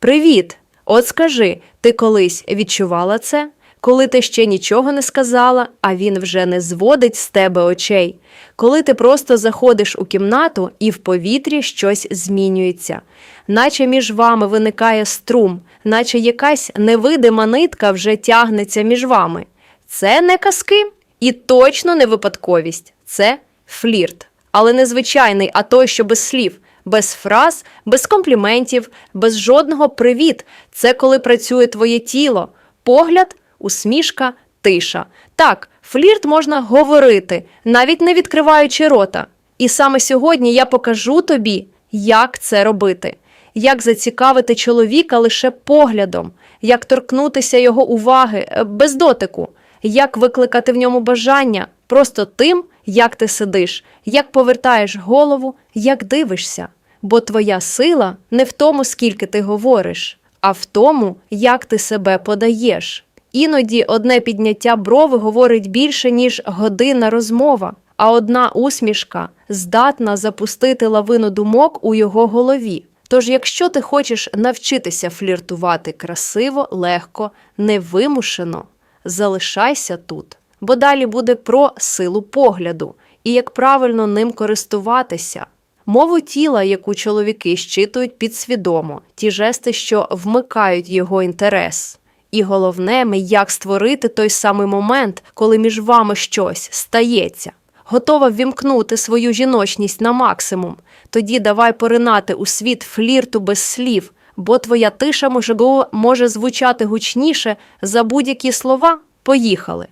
Привіт! От скажи, ти колись відчувала це? Коли ти ще нічого не сказала, а він вже не зводить з тебе очей. Коли ти просто заходиш у кімнату і в повітрі щось змінюється, наче між вами виникає струм, наче якась невидима нитка вже тягнеться між вами. Це не казки і точно не випадковість. Це флірт. Але не звичайний, а той, що без слів, без фраз, без компліментів, без жодного привіт. Це коли працює твоє тіло, погляд, усмішка, тиша. Так, флірт можна говорити, навіть не відкриваючи рота. І саме сьогодні я покажу тобі, як це робити, як зацікавити чоловіка лише поглядом, як торкнутися його уваги е, без дотику, як викликати в ньому бажання просто тим, як ти сидиш, як повертаєш голову, як дивишся. Бо твоя сила не в тому, скільки ти говориш, а в тому, як ти себе подаєш. Іноді одне підняття брови говорить більше, ніж годинна розмова, а одна усмішка здатна запустити лавину думок у його голові. Тож, якщо ти хочеш навчитися фліртувати красиво, легко, невимушено, залишайся тут, бо далі буде про силу погляду і як правильно ним користуватися. Мову тіла, яку чоловіки щитують підсвідомо, ті жести, що вмикають його інтерес. І головне, як створити той самий момент, коли між вами щось стається. Готова ввімкнути свою жіночність на максимум. Тоді давай поринати у світ флірту без слів, бо твоя тиша може, може звучати гучніше за будь-які слова. Поїхали.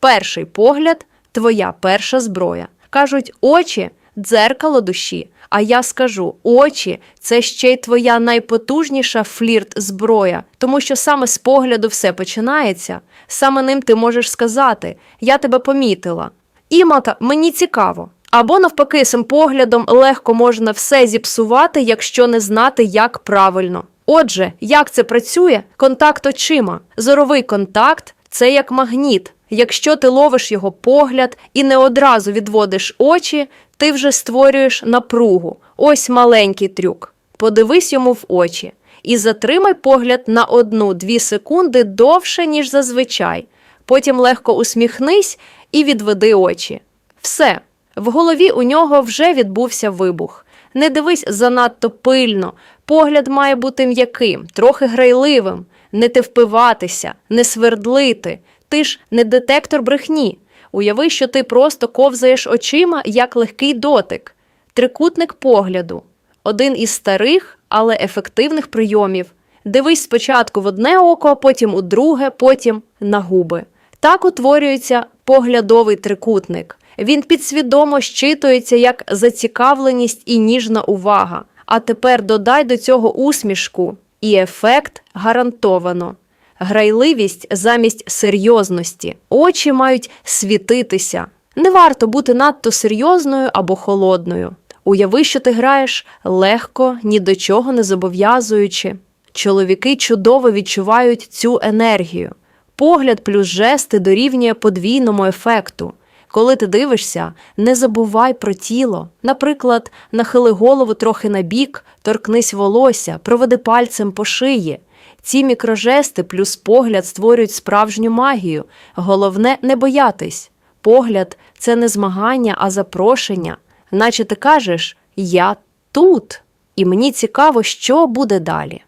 Перший погляд твоя перша зброя. Кажуть, очі дзеркало душі. А я скажу: очі це ще й твоя найпотужніша флірт зброя, тому що саме з погляду все починається. Саме ним ти можеш сказати: Я тебе помітила. Імата, мені цікаво. Або навпаки, цим поглядом легко можна все зіпсувати, якщо не знати, як правильно. Отже, як це працює? Контакт очима. Зоровий контакт це як магніт. Якщо ти ловиш його погляд і не одразу відводиш очі, ти вже створюєш напругу. Ось маленький трюк. Подивись йому в очі і затримай погляд на одну-дві секунди довше, ніж зазвичай. Потім легко усміхнись і відведи очі. Все. В голові у нього вже відбувся вибух. Не дивись занадто пильно. Погляд має бути м'яким, трохи грайливим, не те впиватися, не свердлити. Ти ж не детектор брехні. Уяви, що ти просто ковзаєш очима як легкий дотик, трикутник погляду, один із старих, але ефективних прийомів. Дивись спочатку в одне око, потім у друге, потім на губи. Так утворюється поглядовий трикутник. Він підсвідомо щитується як зацікавленість і ніжна увага. А тепер додай до цього усмішку, і ефект гарантовано. Грайливість замість серйозності. Очі мають світитися. Не варто бути надто серйозною або холодною. Уяви, що ти граєш легко, ні до чого не зобов'язуючи. Чоловіки чудово відчувають цю енергію. Погляд плюс жести дорівнює подвійному ефекту. Коли ти дивишся, не забувай про тіло. Наприклад, нахили голову трохи набік, торкнись волосся, проведи пальцем по шиї. Ці мікрожести плюс погляд створюють справжню магію. Головне не боятись. Погляд це не змагання, а запрошення. Наче ти кажеш Я тут, і мені цікаво, що буде далі.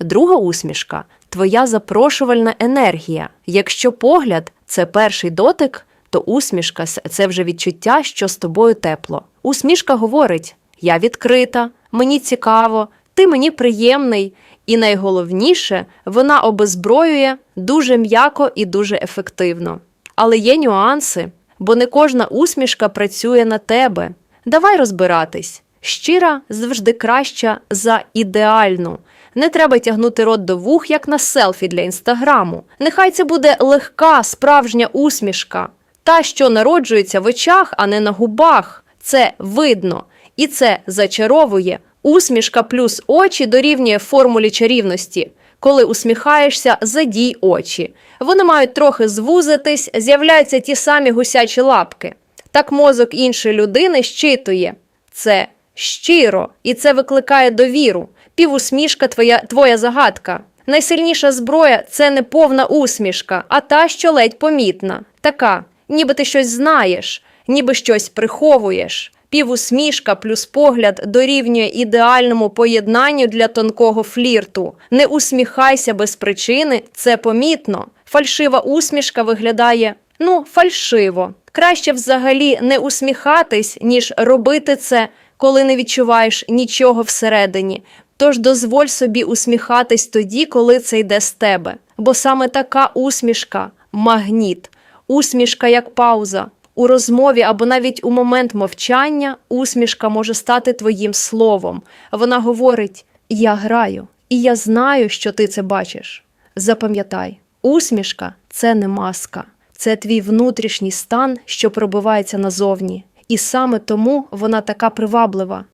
Друга усмішка твоя запрошувальна енергія. Якщо погляд це перший дотик, то усмішка це вже відчуття, що з тобою тепло. Усмішка говорить: Я відкрита, мені цікаво, ти мені приємний, і найголовніше, вона обезброює дуже м'яко і дуже ефективно. Але є нюанси, бо не кожна усмішка працює на тебе. Давай розбиратись. Щира завжди краща за ідеальну. Не треба тягнути рот до вух, як на селфі для інстаграму. Нехай це буде легка, справжня усмішка, та, що народжується в очах, а не на губах. Це видно, і це зачаровує. Усмішка плюс очі дорівнює формулі чарівності. Коли усміхаєшся, задій очі. Вони мають трохи звузитись, з'являються ті самі гусячі лапки. Так мозок іншої людини щитує це щиро, і це викликає довіру. Півусмішка твоя, твоя загадка. Найсильніша зброя це не повна усмішка, а та, що ледь помітна. Така, ніби ти щось знаєш, ніби щось приховуєш. Півусмішка плюс погляд дорівнює ідеальному поєднанню для тонкого флірту. Не усміхайся без причини, це помітно. Фальшива усмішка виглядає ну, фальшиво. Краще взагалі не усміхатись, ніж робити це, коли не відчуваєш нічого всередині. Тож дозволь собі усміхатись тоді, коли це йде з тебе. Бо саме така усмішка магніт, усмішка як пауза. У розмові або навіть у момент мовчання усмішка може стати твоїм словом. Вона говорить: Я граю, і я знаю, що ти це бачиш. Запам'ятай, усмішка це не маска, це твій внутрішній стан, що пробивається назовні. І саме тому вона така приваблива.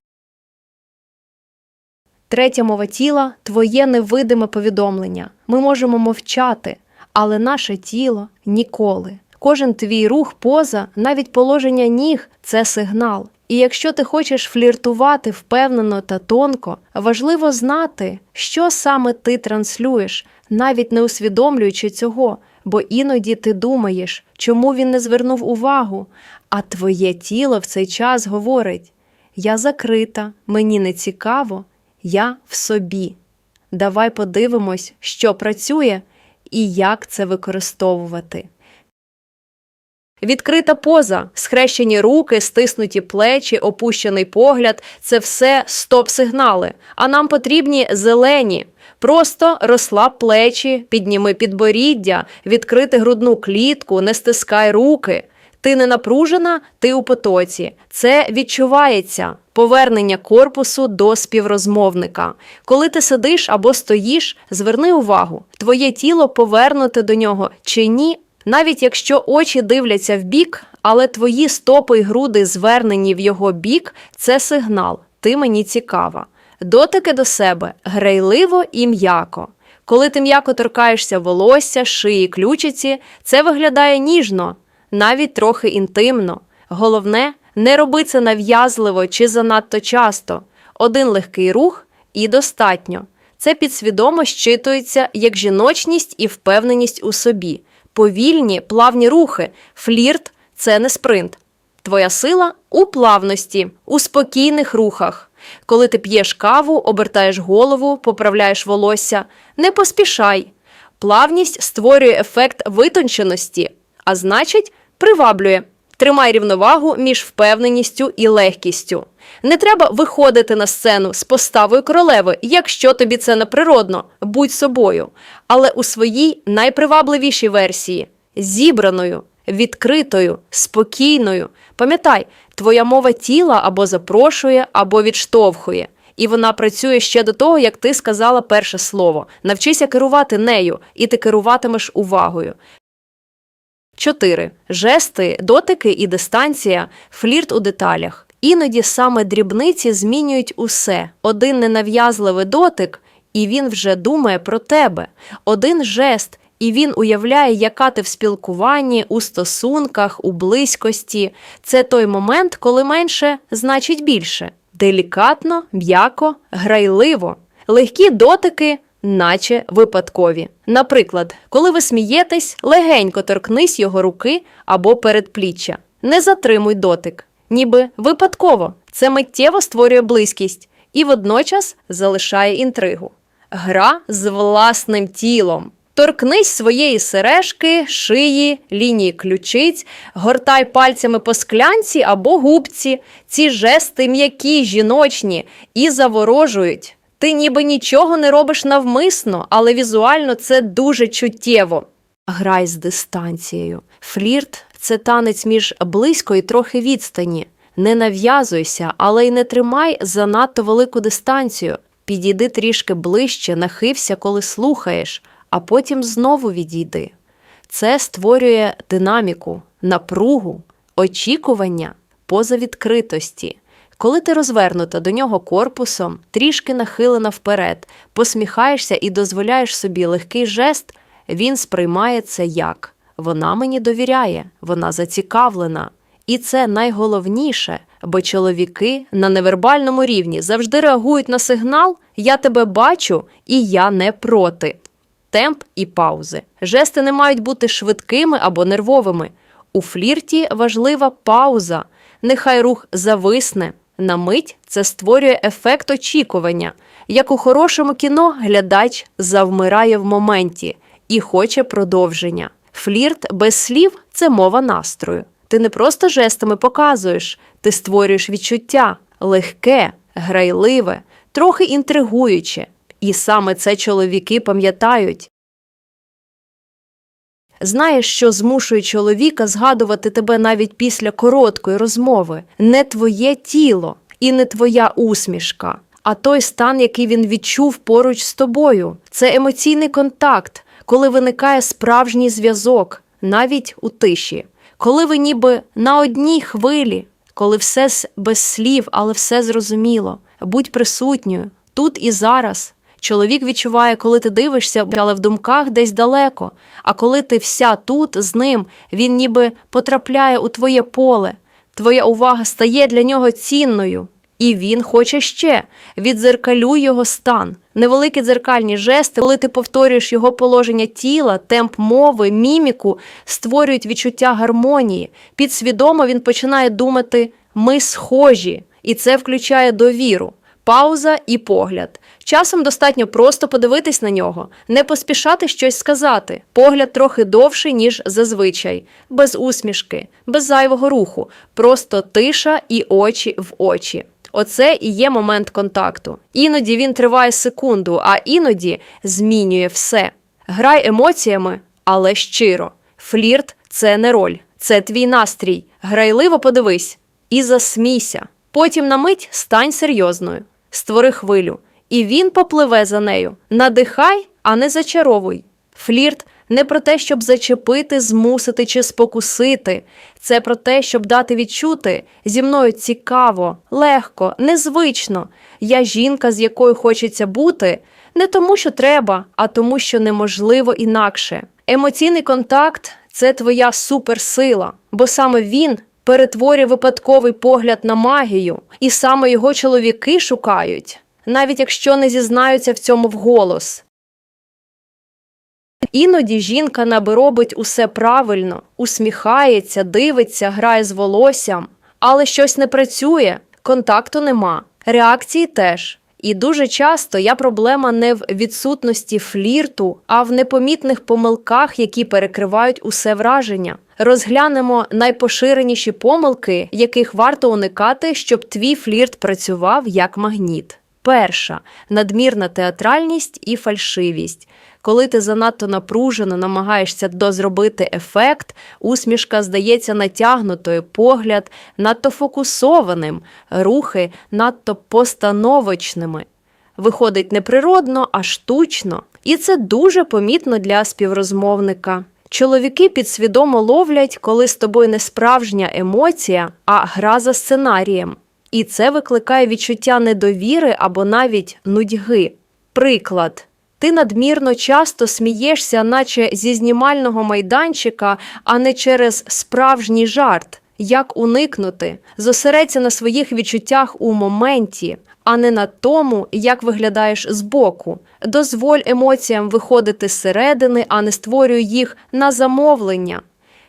Третя мова тіла твоє невидиме повідомлення. Ми можемо мовчати, але наше тіло ніколи. Кожен твій рух поза, навіть положення ніг це сигнал. І якщо ти хочеш фліртувати впевнено та тонко, важливо знати, що саме ти транслюєш, навіть не усвідомлюючи цього, бо іноді ти думаєш, чому він не звернув увагу, а твоє тіло в цей час говорить: Я закрита, мені не цікаво, я в собі. Давай подивимось, що працює і як це використовувати. Відкрита поза, схрещені руки, стиснуті плечі, опущений погляд це все стоп-сигнали. А нам потрібні зелені. Просто розслаб плечі, підніми підборіддя, відкрити грудну клітку, не стискай руки. Ти не напружена, ти у потоці. Це відчувається повернення корпусу до співрозмовника. Коли ти сидиш або стоїш, зверни увагу, твоє тіло повернуте до нього чи ні. Навіть якщо очі дивляться в бік, але твої стопи й груди звернені в його бік, це сигнал. Ти мені цікава. Дотики до себе грайливо і м'яко. Коли ти м'яко торкаєшся волосся, шиї, ключиці, це виглядає ніжно, навіть трохи інтимно. Головне, не роби це нав'язливо чи занадто часто. Один легкий рух і достатньо. Це підсвідомо щитується як жіночність і впевненість у собі. Повільні, плавні рухи. Флірт це не спринт. Твоя сила у плавності, у спокійних рухах. Коли ти п'єш каву, обертаєш голову, поправляєш волосся, не поспішай. Плавність створює ефект витонченості, а значить, приваблює. Тримай рівновагу між впевненістю і легкістю. Не треба виходити на сцену з поставою королеви, якщо тобі це не природно, будь собою, але у своїй найпривабливішій версії зібраною, відкритою, спокійною. Пам'ятай, твоя мова тіла або запрошує, або відштовхує. І вона працює ще до того, як ти сказала перше слово. Навчися керувати нею, і ти керуватимеш увагою. 4. Жести, дотики і дистанція, флірт у деталях. Іноді саме дрібниці змінюють усе. Один ненав'язливий дотик, і він вже думає про тебе. Один жест, і він уявляє, яка ти в спілкуванні, у стосунках, у близькості. Це той момент, коли менше значить більше. Делікатно, м'яко, грайливо. Легкі дотики наче випадкові. Наприклад, коли ви смієтесь, легенько торкнись його руки або передпліччя. Не затримуй дотик, ніби випадково. Це миттєво створює близькість і водночас залишає інтригу. Гра з власним тілом. Торкнись своєї сережки, шиї, лінії ключиць, гортай пальцями по склянці або губці. Ці жести м'які, жіночні і заворожують. Ти ніби нічого не робиш навмисно, але візуально це дуже чуттєво. Грай з дистанцією. Флірт це танець між близько і трохи відстані. Не нав'язуйся, але й не тримай занадто велику дистанцію. Підійди трішки ближче, нахився, коли слухаєш, а потім знову відійди. Це створює динаміку, напругу, очікування поза відкритості. Коли ти розвернута до нього корпусом, трішки нахилена вперед, посміхаєшся і дозволяєш собі легкий жест, він сприймає це як вона мені довіряє, вона зацікавлена. І це найголовніше бо чоловіки на невербальному рівні завжди реагують на сигнал Я тебе бачу і я не проти. Темп і паузи. Жести не мають бути швидкими або нервовими. У флірті важлива пауза. Нехай рух зависне. На мить це створює ефект очікування. Як у хорошому кіно, глядач завмирає в моменті і хоче продовження. Флірт без слів це мова настрою. Ти не просто жестами показуєш, ти створюєш відчуття легке, грайливе, трохи інтригуюче. І саме це чоловіки пам'ятають. Знаєш, що змушує чоловіка згадувати тебе навіть після короткої розмови не твоє тіло і не твоя усмішка, а той стан, який він відчув поруч з тобою. Це емоційний контакт, коли виникає справжній зв'язок, навіть у тиші, коли ви ніби на одній хвилі, коли все без слів, але все зрозуміло. Будь присутньою тут і зараз. Чоловік відчуває, коли ти дивишся, але в думках десь далеко. А коли ти вся тут з ним, він ніби потрапляє у твоє поле. Твоя увага стає для нього цінною. І він хоче ще. Відзеркалюй його стан. Невеликі дзеркальні жести, коли ти повторюєш його положення тіла, темп мови, міміку, створюють відчуття гармонії. Підсвідомо він починає думати ми схожі, і це включає довіру. Пауза і погляд. Часом достатньо просто подивитись на нього, не поспішати щось сказати. Погляд трохи довший, ніж зазвичай, без усмішки, без зайвого руху, просто тиша і очі в очі. Оце і є момент контакту. Іноді він триває секунду, а іноді змінює все. Грай емоціями, але щиро. Флірт це не роль, це твій настрій. Грайливо подивись і засмійся. Потім на мить стань серйозною, створи хвилю, і він попливе за нею. Надихай, а не зачаровуй. Флірт не про те, щоб зачепити, змусити чи спокусити. Це про те, щоб дати відчути зі мною цікаво, легко, незвично. Я жінка, з якою хочеться бути, не тому, що треба, а тому, що неможливо інакше. Емоційний контакт це твоя суперсила, бо саме він перетворює випадковий погляд на магію, і саме його чоловіки шукають, навіть якщо не зізнаються в цьому вголос. Іноді жінка наби робить усе правильно, усміхається, дивиться, грає з волоссям, але щось не працює, контакту нема, реакції теж. І дуже часто я проблема не в відсутності флірту, а в непомітних помилках, які перекривають усе враження. Розглянемо найпоширеніші помилки, яких варто уникати, щоб твій флірт працював як магніт. Перша надмірна театральність і фальшивість. Коли ти занадто напружено намагаєшся дозробити ефект, усмішка здається натягнутою, погляд надто фокусованим, рухи надто постановочними. Виходить не природно, а штучно. І це дуже помітно для співрозмовника. Чоловіки підсвідомо ловлять, коли з тобою не справжня емоція, а гра за сценарієм. І це викликає відчуття недовіри або навіть нудьги. Приклад. Ти надмірно часто смієшся, наче зі знімального майданчика, а не через справжній жарт. Як уникнути? Зосередься на своїх відчуттях у моменті, а не на тому, як виглядаєш збоку. Дозволь емоціям виходити зсередини, а не створюй їх на замовлення.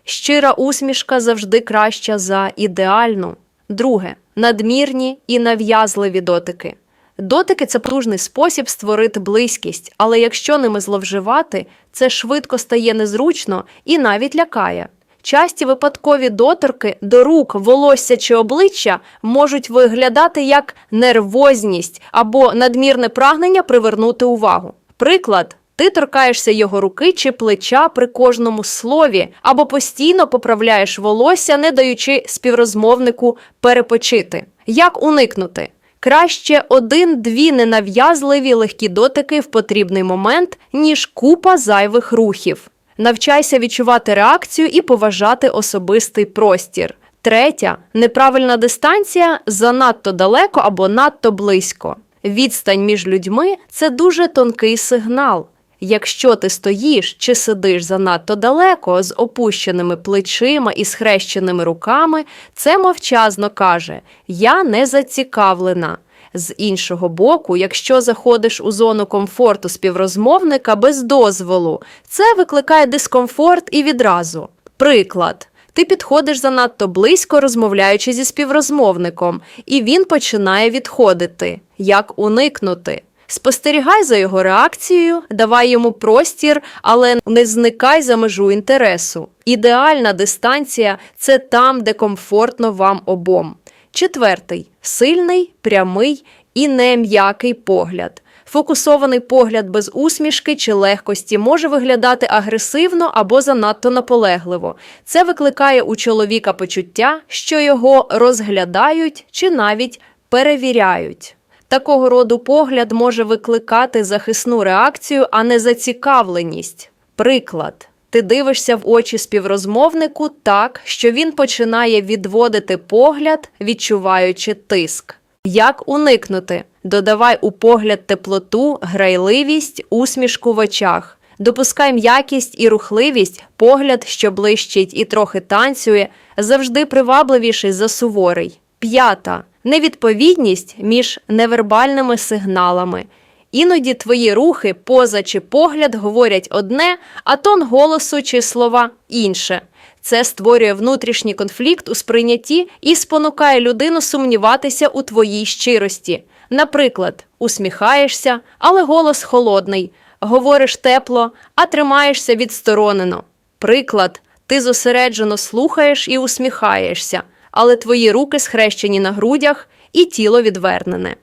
Щира усмішка завжди краща за ідеальну. Друге надмірні і нав'язливі дотики. Дотики це потужний спосіб створити близькість, але якщо ними зловживати, це швидко стає незручно і навіть лякає. Часті випадкові доторки до рук, волосся чи обличчя можуть виглядати як нервозність або надмірне прагнення привернути увагу. Приклад. Ти торкаєшся його руки чи плеча при кожному слові, або постійно поправляєш волосся, не даючи співрозмовнику перепочити. Як уникнути? Краще один-дві ненав'язливі легкі дотики в потрібний момент, ніж купа зайвих рухів. Навчайся відчувати реакцію і поважати особистий простір. Третя неправильна дистанція занадто далеко або надто близько. Відстань між людьми це дуже тонкий сигнал. Якщо ти стоїш чи сидиш занадто далеко з опущеними плечима і схрещеними руками, це мовчазно каже: Я не зацікавлена. З іншого боку, якщо заходиш у зону комфорту співрозмовника без дозволу, це викликає дискомфорт і відразу. Приклад. Ти підходиш занадто близько, розмовляючи зі співрозмовником, і він починає відходити. Як уникнути? Спостерігай за його реакцією, давай йому простір, але не зникай за межу інтересу. Ідеальна дистанція це там, де комфортно вам обом. Четвертий сильний, прямий і не м'який погляд. Фокусований погляд без усмішки чи легкості може виглядати агресивно або занадто наполегливо. Це викликає у чоловіка почуття, що його розглядають чи навіть перевіряють. Такого роду погляд може викликати захисну реакцію, а не зацікавленість. Приклад. Ти дивишся в очі співрозмовнику так, що він починає відводити погляд, відчуваючи тиск. Як уникнути? Додавай у погляд теплоту, грайливість, усмішку в очах. Допускай м'якість і рухливість, погляд, що блищить і трохи танцює, завжди привабливіший за суворий. П'ята невідповідність між невербальними сигналами. Іноді твої рухи, поза чи погляд говорять одне, а тон голосу чи слова інше. Це створює внутрішній конфлікт у сприйнятті і спонукає людину сумніватися у твоїй щирості. Наприклад, усміхаєшся, але голос холодний, говориш тепло, а тримаєшся відсторонено. Приклад, ти зосереджено слухаєш і усміхаєшся, але твої руки схрещені на грудях і тіло відвернене.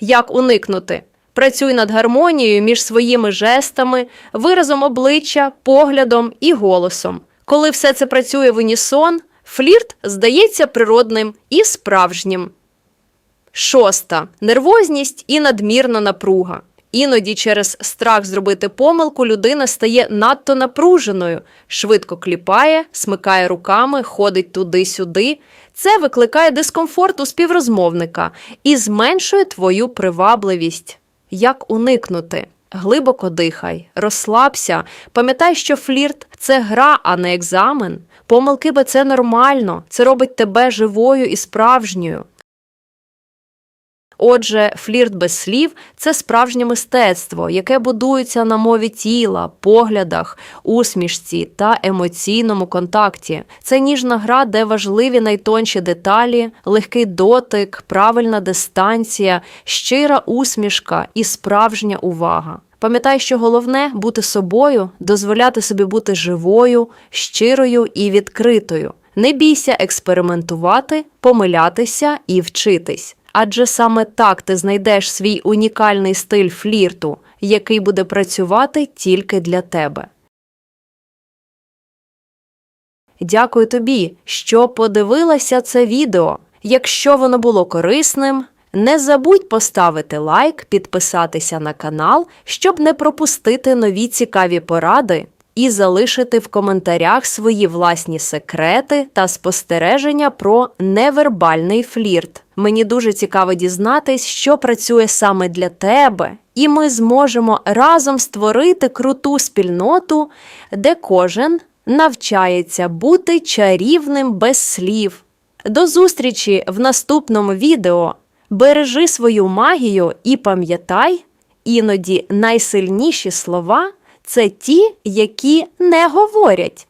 Як уникнути? Працюй над гармонією між своїми жестами, виразом обличчя, поглядом і голосом. Коли все це працює в унісон, флірт здається природним і справжнім. Шоста нервозність і надмірна напруга. Іноді через страх зробити помилку людина стає надто напруженою, швидко кліпає, смикає руками, ходить туди-сюди. Це викликає дискомфорт у співрозмовника і зменшує твою привабливість. Як уникнути? Глибоко дихай, розслабся, пам'ятай, що флірт це гра, а не екзамен. Помилки би це нормально, це робить тебе живою і справжньою. Отже, флірт без слів це справжнє мистецтво, яке будується на мові тіла, поглядах, усмішці та емоційному контакті. Це ніжна гра, де важливі найтонші деталі, легкий дотик, правильна дистанція, щира усмішка і справжня увага. Пам'ятай, що головне бути собою, дозволяти собі бути живою, щирою і відкритою. Не бійся експериментувати, помилятися і вчитись. Адже саме так ти знайдеш свій унікальний стиль флірту, який буде працювати тільки для тебе. Дякую тобі, що подивилася це відео. Якщо воно було корисним, не забудь поставити лайк, підписатися на канал, щоб не пропустити нові цікаві поради, і залишити в коментарях свої власні секрети та спостереження про невербальний флірт. Мені дуже цікаво дізнатись, що працює саме для тебе, і ми зможемо разом створити круту спільноту, де кожен навчається бути чарівним без слів. До зустрічі в наступному відео. Бережи свою магію і пам'ятай, іноді найсильніші слова це ті, які не говорять.